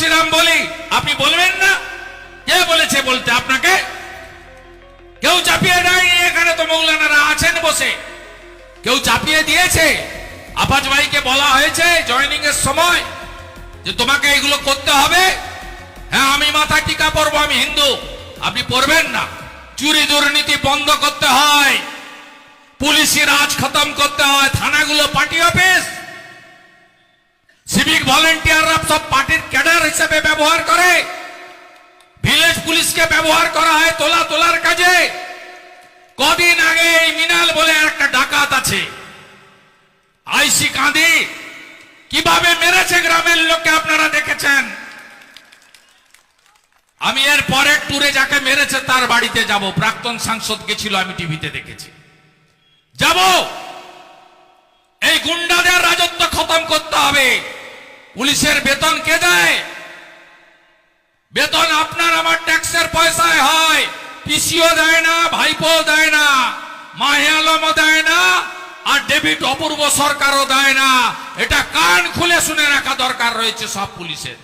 শ্রীরাম বলি, আপনি বলবেন না? কে বলেছে বলতে আপনাকে? কেউ চাপিয়ে দেয়নি এখানে তো মৌলানারা আছেন বসে। কেউ চাপিয়ে দিয়েছে? আপাজ ভাইকে বলা হয়েছে জয়নিং এর সময় যে তোমাকে এগুলো করতে হবে। হ্যাঁ আমি মাথায় টিকা পরবো, আমি হিন্দু। আপনি পড়বেন না। চুরি দুর্নীতি বন্ধ করতে হয়। পুলিশি রাজ খতম করতে হয়। থানাগুলো পার্টি অফিস। সিভিক ভলেন্টিয়াররা সব ক্যাডার হিসেবে ব্যবহার করে। ভিলেজ পুলিশকে ব্যবহার করা হয় তোলা তোলার কাজে। কদিন আগে মিনাল বলে একটা ডাকাত আছে। আইসি কাঁদি। কীভাবে মেরেছে গ্রামের লোককে আপনারা দেখেছেন? আমি এর পরের ট্যুরে যাকে মেরেছে তার বাড়িতে যাব। প্রাক্তন সাংসদ গেছিল, আমি টিভিতে দেখেছি। যাব! এই গুন্ডাদের রাজত্ব খতম করতে হবে। পুলিশের বেতন কে দেয়? বেতন আপনার, আমার ট্যাক্সের পয়সায় হয়। পিসিও দেয় না ভাইপো দেয় না, মাহে আলমও দেয় না, আর ডেবিট অপূর্ব সরকারও দেয় না। এটা কান খুলে শুনে রাখা দরকার রয়েছে সব পুলিশের।